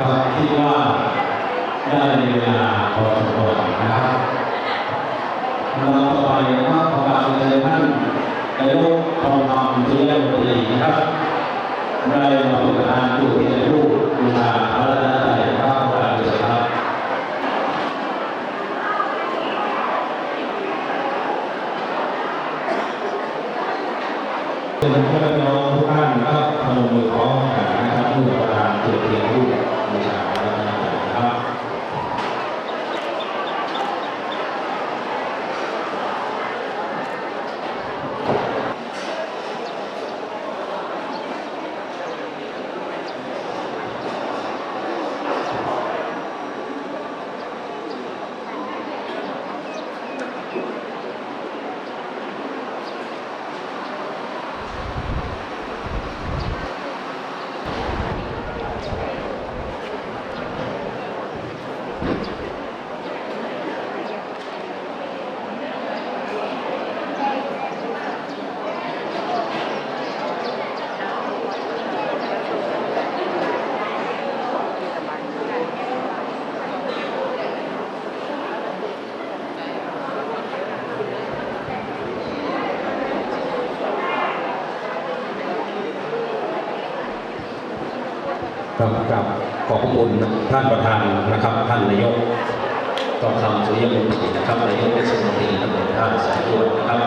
ก็คิดว่าได้เวลาพอสมควรนะครับเราต่อไปนะครับขอกราบเรียนท่านนายกทองคำสุริยมนตรีนะครับได้มาเป็นประธานผู้ที่จะพูดบูชาพระรัตนตรัยนะครับขอกราบเรียนครับเป็นพ่อแม่พี่น้องทุกท่านนะครับพนมมือพร้อมกันนะครับเพื่อประทานจุดเทียนรูปบูชาพระรัตนตรัยนะครับ ครับกับขอบพระคุณท่านประธานนะครับ ท่านนายกทองคำสุริยมนตรีนะครับนายกเทศมนตรีตำบลท่าสายด่วนนะครับ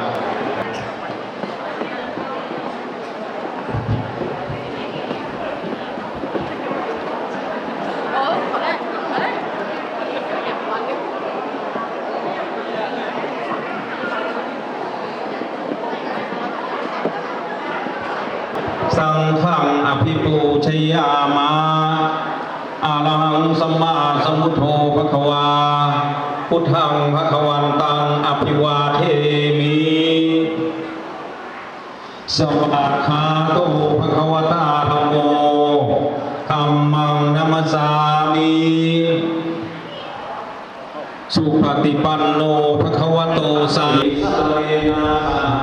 สังฆังอภิปูชยา พุทธังพระควันตังอภิวาเทมิสวากขาโตภควตาธรรมโมธรรมังนัมสสามิสุปฏิปันโนพระควโตสามิสเวนะ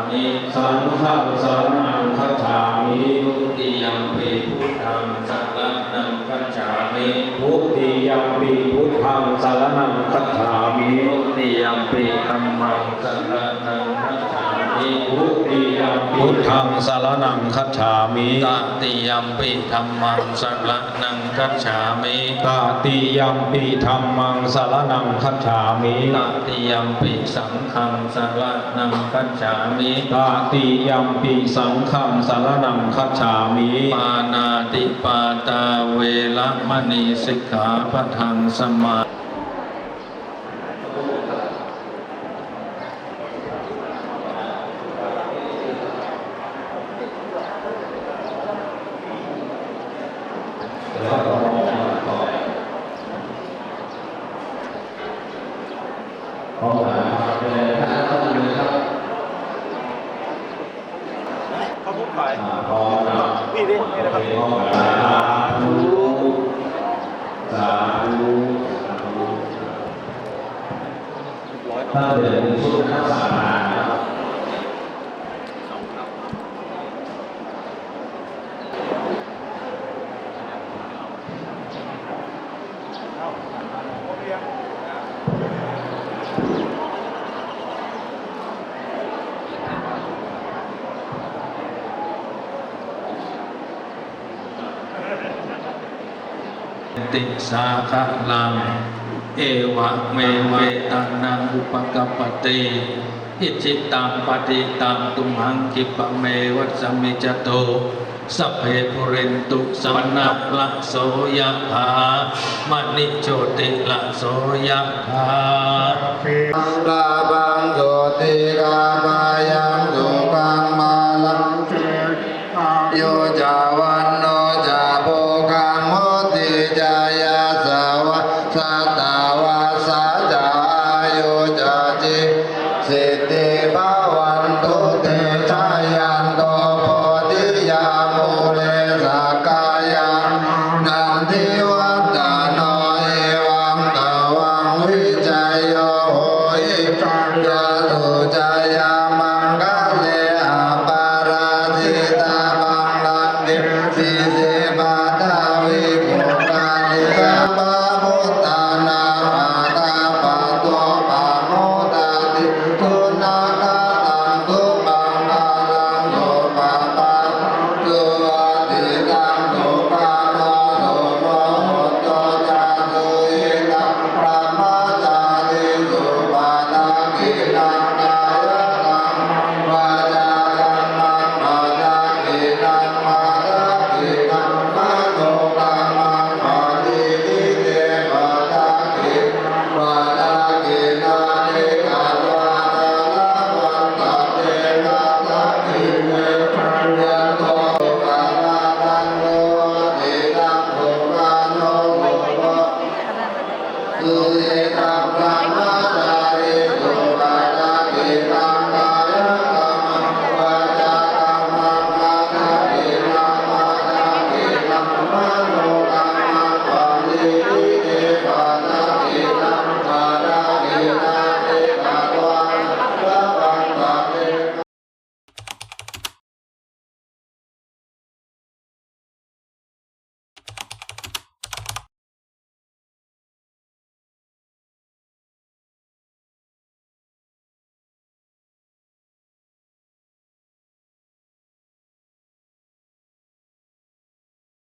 มิสังฆังสรณังคัจฉามิทุติยัมปิพุทธังสรนังคัจฉามิทุติยัมปิพุทธังสรนังคัจฉามิทุติยัมปิธัมมังสร พุทธังสรณังคัจฉามิตติยัมปิธัมมังสรณังคัจฉามิตติยัมปิธัมมังสรณังคัจฉามิตติยัมปิสังฆังสรณังคัจฉามิตติยัมปิสังฆังสรณังคัจฉามิปานาติปาตาเวระมณีสิกขาปะทังสมา แล้วก็มองมาต่อพร้อมกันนะครับเป็นท่านต้องยืนครับ เขาพูดไปอ่าพร้อมนะนี่นี่นี่นะครับพร้อมกันส ติสาคลัง เอวะเมเวตานังอุปกปติอิจิตังปฏิตังตุมังกิปะเมวัสมิจโตสัพเพปุเรนตุสมณะละโสยภามณิโชติลักโสยภาลาบังโยติกามายังโยกังมาลังเโยจาวันโน